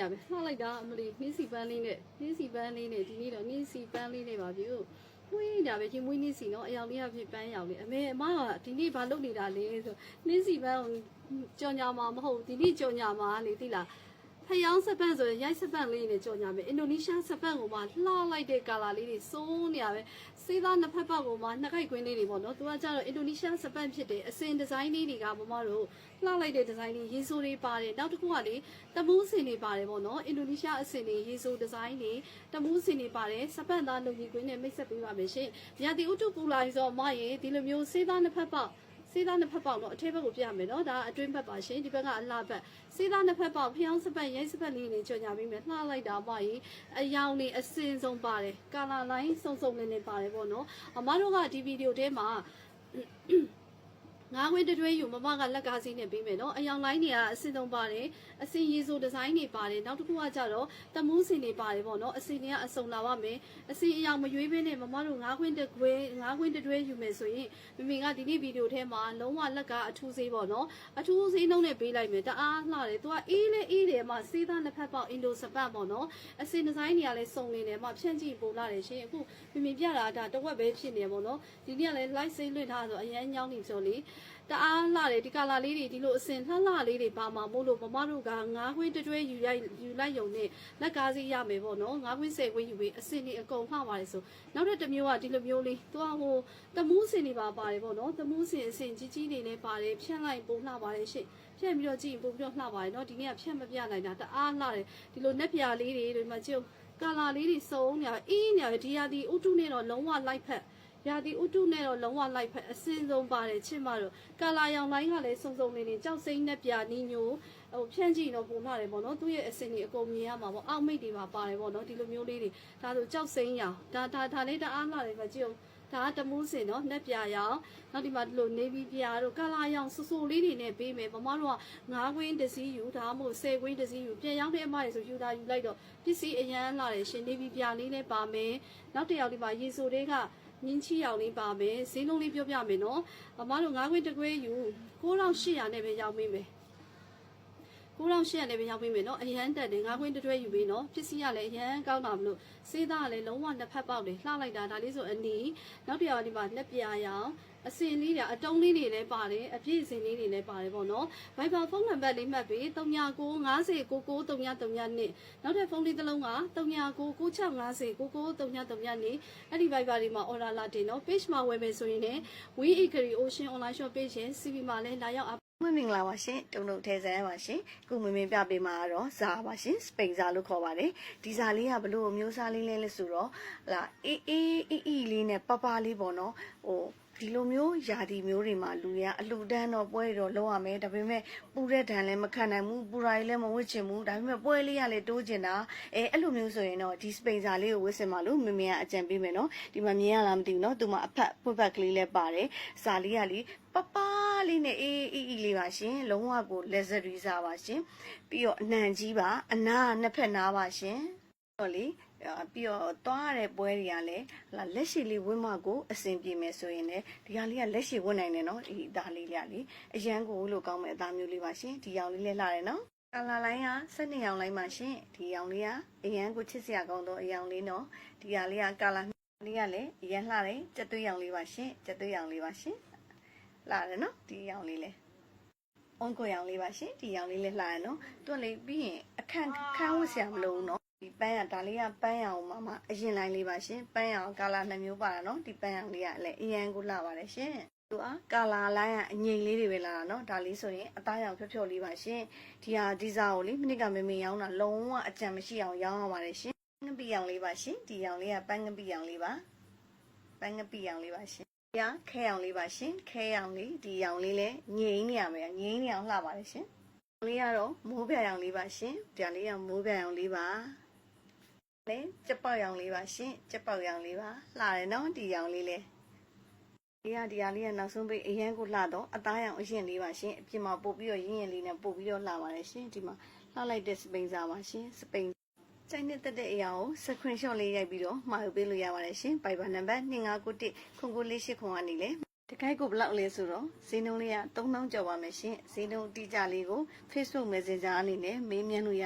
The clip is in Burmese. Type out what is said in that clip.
နေရပဲလှလိုက်တာအမလီနှင်းစီပန်းလေးနဲ့နှင်းစီပန်းလေးနဲ့ဒီနေ့တော့နှင်းစီပန်းလေးနဲ့ပါပြီဝိဒါပဲချင်းမွေးနှင်းစီနော်အယောင်လေးကဖြစ်ပန်းရောင်လေးအမေအမကဒီနေ့ဘာလုပ်နေတာလဲဆိုနှင်းစီပန်းကိုကြော်ညာမှာမဟုတ်ဒီနေ့ကြော်ညာမှာလေသိလား ဖျောင်းစပန့်ဆိုရင်ရိုက်စပန့်လေးနဲ့ကြော်ညာမယ်အင်ဒိုနီးရှားစပန့်ကိုမှလှလိုက်တဲ့ကာလာလေးတွေစိုးနေရပဲစေးသားနှစ်ဖက်ပေါက်ကိုမှနှစ်ခိုက်ကွင်းလေးတွေပေါ့နော်သူကကြတော့အင်ဒိုနီးရှားစပန့်ဖြစ်တယ်အစင်ဒီဇိုင်းလေးတွေကမမတို့လှလိုက်တဲ့ဒီဇိုင်းလေးရေဆိုးလေးပါတယ်နောက်တစ်ခုကလေတမူးစင်တွေပါတယ်ပေါ့နော်အင်ဒိုနီးရှားအစင်တွေရေဆိုးဒီဇိုင်းတွေတမူးစင်တွေပါတယ်စပန့်သားလုံကြီးကွင်းနဲ့မိတ်ဆက်ပေးပါမယ်ရှင်။ရာတီဥတုပူလာဆိုတော့မရေဒီလိုမျိုးစေးသားနှစ်ဖက်ပေါက် စေးသားနှစ်ဖက်ပေါက်တော့အထက်ဘက်ကိုပြရမယ်နော်ဒါအတွင်းဘက်ပါရှင်ဒီဘက်ကအလှဘက်စေးသားနှစ်ဖက်ပေါက်ဖျောင်းစပတ်ရိုက်စပတ်လေးနေကြော်ညာပြီးမယ်လှလိုက်တာပါကြီးအယောင်နေအစင်ဆုံးပါတယ်ကာလာလိုင်းစုံစုံလေးနဲ့ပါတယ်ပေါ့နော်အမတို့ကဒီဗီဒီယိုထဲမှာ ငါးခွင်းတတွဲယူမမကလက်ကားစီးနဲ့ပြီးမယ်နော်အယောင်လိုင်းတွေကအစင်သုံးပါတယ်အစင်ရေဆိုဒီဇိုင်းတွေပါတယ်နောက်တစ်ခုကကြတော့တမူးစင်တွေပါတယ်ပေါ့နော်အစင်တွေကအစုံလာပါမယ်အစင်အယောင်မရွေးဘဲနဲ့မမတို့ငါးခွင်းတကွဲငါးခွင်းတတွဲယူမယ်ဆိုရင်မမေကဒီနေ့ဗီဒီယိုထဲမှာလုံးဝလက်ကားအထူးစေးပေါ့နော်အထူးစေးနှုံးနဲ့ပေးလိုက်မယ်တအားလှတယ်သူကအေးလေအေးတယ်မှစေးသားနှစ်ဖက်ပေါက်အင်ဒိုစပတ်ပေါ့နော်အစင်ဒီဇိုင်းတွေကလည်းစုံနေတယ်မှဖြန့်ကြည့်ပို့လာတယ်ရှင်အခုမမေပြတာဒါတစ်ဝက်ပဲဖြစ်နေပေါ့နော်ဒီနေ့ကလည်း live စေးလွှင့်ထားဆိုအရန်ညောင်းနေဆိုလေတအားလှတယ်ဒီကလာလေးတွေဒီလိုအစင်လှလှလေးတွေပါမှာမို့လို့မမတို့ကငါးခွင်းတွဲယူရိုက်ယူလိုက်ယုံနဲ့လက်ကားစီရမယ်ပေါ့နော်ငါးခွင်းဆယ်ခွင်းယူပြီးအစင်တွေအကုန်လှပါတယ်ဆိုနောက်တစ်တစ်မျိုးကဒီလိုမျိုးလေးသူကဟိုတမူးစင်တွေပါပါတယ်ပေါ့နော်တမူးစင်အစင်ကြီးကြီးတွေလည်းပါတယ်ဖြန့်လိုက်ပုံလှပါတယ်ရှင့်ဖြန့်ပြီးတော့ကြည့်ရင်ပုံပြီးတော့လှပါတယ်နော်ဒီနေ့ကဖြန့်မပြနိုင်တာတအားလှတယ်ဒီလိုနက်ပြာလေးတွေဒီမှာကြည့်ကာလာလေးတွေစုံနေရအေးနေရဒီဟာဒီဥတုနဲ့တော့လုံးဝလိုက်ဖက် ရာသီဥတုနဲ့တော့လုံးဝလိုက်ဖက်အစင်းဆုံးပါတယ်ချစ်မတို့ကာလာရောင်လိုင်းကလည်းစုံစုံနေနေကြောက်စိမ့်နဲ့ပြနီညိုဟိုဖြန့်ကြည့်တော့ပုံလာတယ်ပေါ့နော်သူ့ရဲ့အစင်းတွေအကုန်မြင်ရမှာပေါ့အောက်မိတ်တွေပါပါတယ်ပေါ့နော်ဒီလိုမျိုးလေးတွေဒါဆိုကြောက်စိမ့်ရောင်ဒါဒါဒါလေးတအားလာတယ်ပဲကြည့်အောင်ဒါကတမူးစင်နော်နှက်ပြရောင်နောက်ဒီမှာဒီလိုနေဗီပြာတို့ကာလာရောင်ဆူဆူလေးတွေနဲ့ပေးမယ်မမတို့က9ခွင်းတစ်စီးယူဒါမှမဟုတ်10ခွင်းတစ်စီးယူပြန်ရောက်တဲ့အမတွေဆိုယူတာယူလိုက်တော့ပစ္စည်းအရန်လာတယ်ရှင်နေဗီပြာလေးနဲ့ပါမယ်နောက်တစ်ယောက်ဒီမှာရေဆိုတွေက မြင်းချီအောင်လေးပါမယ်ဈေးလုံးလေးပြောပြမယ်နော်အမတို့၅ခွေတစ်ခွေယူ9800နဲ့ပဲရောက်မိမယ် 9800နဲ့ပဲရောက်မိမယ်နော်အရန်တက်တယ်၅ခွေတစ်တွဲယူပြီးနော်ပစ္စည်းကလည်းအရန်ကောင်းတာမလို့စေးသားကလည်းလုံးဝနှစ်ဖက်ပေါက်တယ်လှလိုက်တာဒါလေးဆိုအနီးနောက်တစ်ယောက်ဒီမှာလက်ပြာရောင်အစင်လေးတွေအတုံးလေးတွေလည်းပါတယ်အပြည့်အစင်လေးတွေလည်းပါတယ်ပေါ့နော် Viber ဖုန်းနံပါတ်လေးမှတ်ပြီး39909933နှစ်နောက်ထပ်ဖုန်းလေးတစ်လုံးက3996509933နှစ်အဲ့ဒီ Viber တွေမှာ order လာတင်နော် page မှာဝယ်မယ်ဆိုရင်လည်း We Agri Ocean online shop page ရဲ့ CV မှာလည်းလာရောက် မင်္ဂလာပါရှင်တုံတုံထဲဆန်းပါရှင်ခုမင်းမင်းပြပေးမှာတော့ဇာပါရှင်စပိန်ဇာလို့ခေါ်ပါတယ်ဒီဇာလေးကဘလို့အမျိုးစားလေးလဲလဲဆိုတော့လာအေးအေးအေးအေးလေးနဲ့ပပလေးပေါ့နော်ဟိုဒီလိုမျိုးယာဒီမျိုးတွေမှာလူတွေကအလှူဒန်းတော့ပွဲတော့လောက်ရမယ်ဒါပေမဲ့ပူတဲ့ဒဏ်လည်းမခံနိုင်ဘူးပူရာကြီးလည်းမဝစ်ချင်ဘူးဒါပေမဲ့ပွဲလေးကလည်းတိုးချင်တာအဲအဲ့လိုမျိုးဆိုရင်တော့ဒီစပိန်ဇာလေးကိုဝစ်စင်ပါလို့မမင်းကအကြံပေးမယ်နော်ဒီမှာမြင်ရလားမသိဘူးနော်သူမအဖက်ပွတ်ဖက်ကလေးလည်းပါတယ်ဇာလေးကလေပပ လေးနဲ့အေးအေးအေးလေးပါရှင်လုံးဝကို luxury စားပါရှင်ပြီးတော့အနံကြီးပါအနာကနှစ်ဖက်နားပါရှင်တော့လေအာပြီးတော့သွားရတဲ့ပွဲတွေကလည်းဟလာလက်ရှိလေးဝင်းမကိုအဆင်ပြေမယ်ဆိုရင်လည်းဒီဟာလေးကလက်ရှိဝင်းနိုင်တယ်နော်ဒီအသားလေးလေးကလေအရန်ကိုလို့ကောင်းမဲ့အသားမျိုးလေးပါရှင်ဒီရောင်လေးလည်းလှတယ်နော်ကာလာလိုင်းက12ရောင်လိုင်းပါရှင်ဒီရောင်လေးကအရန်ကိုချစ်စရာကောင်းတော့အရောင်လေးနော်ဒီဟာလေးကကာလာလေးကလည်းအရန်လှတယ်ကြက်သွေးရောင်လေးပါရှင်ကြက်သွေးရောင်လေးပါရှင် လှတယ်နော်ဒီရောင်လေးလည်းအွန်ကိုရောင်လေးပါရှင်ဒီရောင်လေးလေးလှရနော်သူကလေပြီးရင်အခန့်ခန်းဝတ်ဆရာမလိုဘူးနော်ဒီပန်းရဒါလေးကပန်းရအောင်မှမှအရင်လိုင်းလေးပါရှင်ပန်းရအောင်ကာလာနှစ်မျိုးပါတာနော်ဒီပန်းရအောင်လေးကလည်းအရန်ကိုလှပါတယ်ရှင်သူကကာလာလိုင်းကအငိမ့်လေးတွေပဲလာတာနော်ဒါလေးဆိုရင်အသားရောင်ဖြော့ဖြော့လေးပါရှင်ဒီဟာဒီဇာကိုလေမိနစ်ကမေမေရောင်းတာလုံးဝအကြံမရှိအောင်ရောင်းရပါတယ်ရှင်ငပိရောင်လေးပါရှင်ဒီရောင်လေးကပန်းငပိရောင်လေးပါပန်းငပိရောင်လေးပါရှင် ရခဲအောင်လေးပါရှင်ခဲအောင်လေးဒီရောင်လေးလည်းငိမ့်နေရမယ်ငိမ့်နေအောင်လှပါတယ်ရှင်။လေးကတော့မိုးပြရောင်လေးပါရှင်။ဒီလေးကမိုးပြရောင်လေးပါ။လေကြက်ပေါက်ရောင်လေးပါရှင်။ကြက်ပေါက်ရောင်လေးပါ။လှတယ်နော်ဒီရောင်လေးလည်းဒီကဒီဟာလေးကနောက်ဆုံးပိတ်အရန်ကိုလှတော့အသားရောင်အရင်လေးပါရှင်။အပြင်မှာပို့ပြီးတော့ရင်းရင်လေးနဲ့ပို့ပြီးတော့လှပါတယ်ရှင်။ဒီမှာလှလိုက်တဲ့စပိန်စာပါရှင်။စပိန် ကျိုင်းနဲ့တက်တဲ့အရာကို screenshot လေးရိုက်ပြီးတော့မှာယူပေးလို့ရပါတယ်ရှင်။ Viber number 2991ခုခုလေးရှိခွန်ကနေလေတခိုက်ကိုဘလောက်လဲဆိုတော့ဈေးနှုန်းလေးက3000ကျော်ပါမယ်ရှင်ဈေးနှုန်းအတိအကျလေးကို Facebook Messenger အနေနဲ့မေးမြန်းလို့ရ